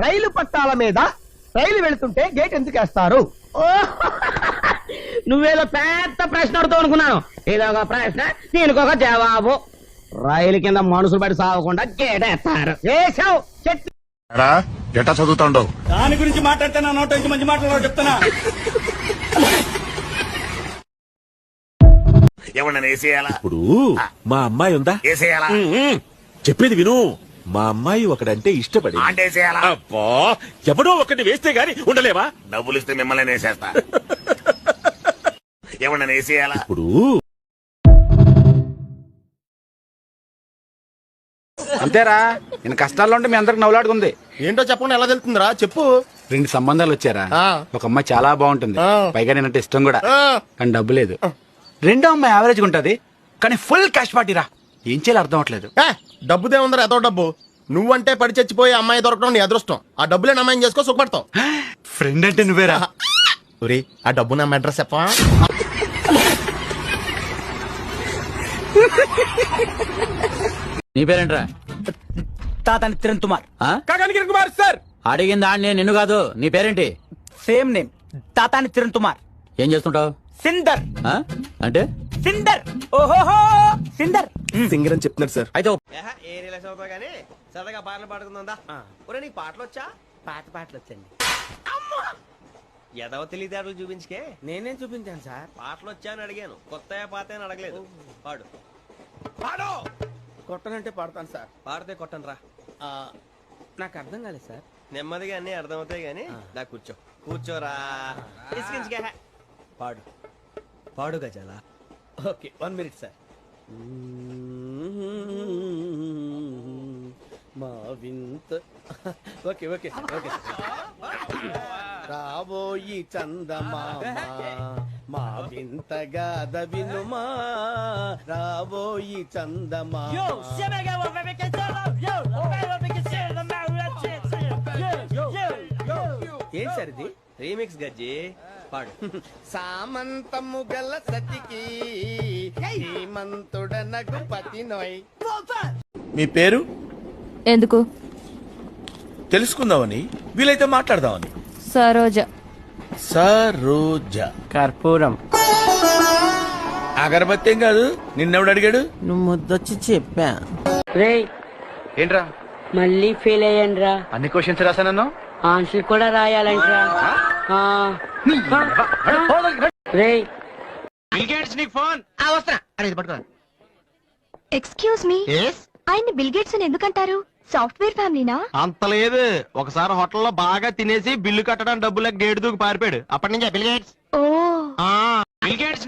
రైలు పట్టాల మీద రైలు వెళుతుంటే గేట్ ఎందుకు వేస్తారు? నువ్వేదో పెద్ద ప్రశ్న అడుగుతావు అనుకున్నాను. ఇదొక ప్రశ్న దీనికి ఒక జవాబు. రైలు కింద మనుషులు పడి సాగకుండా గేటేస్తారు వేసావు చెట్టు. ఎరా ఎట్టా చదువుతాండవు దాని గురించి మాట్లాడితే నా నోట నుంచి మంచి మాటలు చెప్తున్నా. వేసేయాలా? ఇప్పుడు మా అమ్మాయి ఉందా? వేసేయాలా? చెప్పేది విను. మా అమ్మాయి ఒకడంటే ఇష్టపడి అబ్బా ఎవడో ఒకటి వేస్తే గాని ఉండలేవా? డబ్బులు ఇస్తే మిమ్మల్ని వేసేస్తా ఎవరిని వేసేయాలా ఇప్పుడు అంతేరా నేను కష్టాల్లో ఉంటే మీ అందరికి నవ్వులాడుకుంది. ఏంటో చెప్పకుండా ఎలా తెలుతుందిరా చెప్పు. రెండు సంబంధాలు వచ్చారా? ఆ. ఒక అమ్మాయి చాలా బాగుంటుంది. ఆ. పైగా నేనంటే ఇష్టం కూడా. ఆ. కానీ డబ్బు లేదు. రెండో అమ్మాయి యావరేజ్ ఉంటది. కానీ ఫుల్ క్యాష్ పార్టీరా ఏం చేయాలి అర్థం అవట్లేదు ఏ, డబ్బుదే ఉందరా ఎంతో డబ్బు. నువ్వంటే పడి చచ్చిపోయి అమ్మాయి దొరకడం నీ అదృష్టం. ఆ డబ్బులే అమ్మాయిని చేసుకో సుఖపడతావు. ఫ్రెండ్ అంటే నువ్వేరా? ఒరే ఆ డబ్బు నా అడ్రస్ చెప్పవా? నీ పేరేంట్రా? తాతని కిరణ్ కుమార్. కిరణ్ కుమార్ సార్! అడిగిందా నేను నిన్ను కాదు. నీ పేరేంటి? Same name. తాతాని కిరణ్ కుమార్. ఏం చేస్తుంటావు? సిందర్. ఆ? అంటే? సిందర్. ఓహోహో! సిందర్. సింగర్ అని చెప్తున్నారు సార్ అయితే ఏ అవుతావు కానీ సరదాగా పాటలు పాడుకుందా ఒరే నీకు పాటలు వచ్చా పాత పాటలు వచ్చండి ఎదవ తెలివితేటలు చూపించుకే. నేనేం చూపించాను సార్? పాటలు వచ్చా అని అడిగాను. కొత్త పాత అని అడగలేదు. పాడు. పాడు! కొట్టనంటే పాడతాను సార్. పాడితే కొట్టను రా ఆ, నాకు అర్థం కాలేదు సార్. నెమ్మదిగా అన్ని అర్థమవుతాయి గానీ దా కూర్చో. కూర్చోరా. పాడు. పాడు గజాల. Okay one minute sir. మా వింత. Okay okay okay. రాబోయి చందమామ మా వింతగా దవినుమా రాబోయి చందమా ఏం సార్ ఇది? రీమిక్స్ గజ్జి? పాడు. సామంతము గల సతికి హేమంతుడనగు పతి నోయ్. మీ పేరు? ఎందుకు? తెలుసుకుందామని వీలైతే మాట్లాడదామని. సరోజ. సరోజ. కర్పూరం. అగరబత్తి ఏం కాదు? నిన్నెవడు అడిగాడు? నువ్వు ముద్దొచ్చి చెప్పా. ఏంట్రా? మళ్ళీ ఫెయిల్ అయ్యాను రా అన్ని క్వశ్చన్స్ రాసానన్నా ఆన్సర్ కూడా రాయాలంట్రా. ఎక్స్క్యూజ్ మీ ఆయన్ని బిల్ గేట్స్ అని ఎందుకంటారు? సాఫ్ట్వేర్ ఫ్యామిలీనా అంత లేదు. ఒకసారి హోటల్లో బాగా తినేసి బిల్లు కట్టడానికి డబ్బులకు గేటు దూకి పారిపోయాడు. అప్పటి నుంచి బిల్ గేట్స్ ఓ. Bill Gates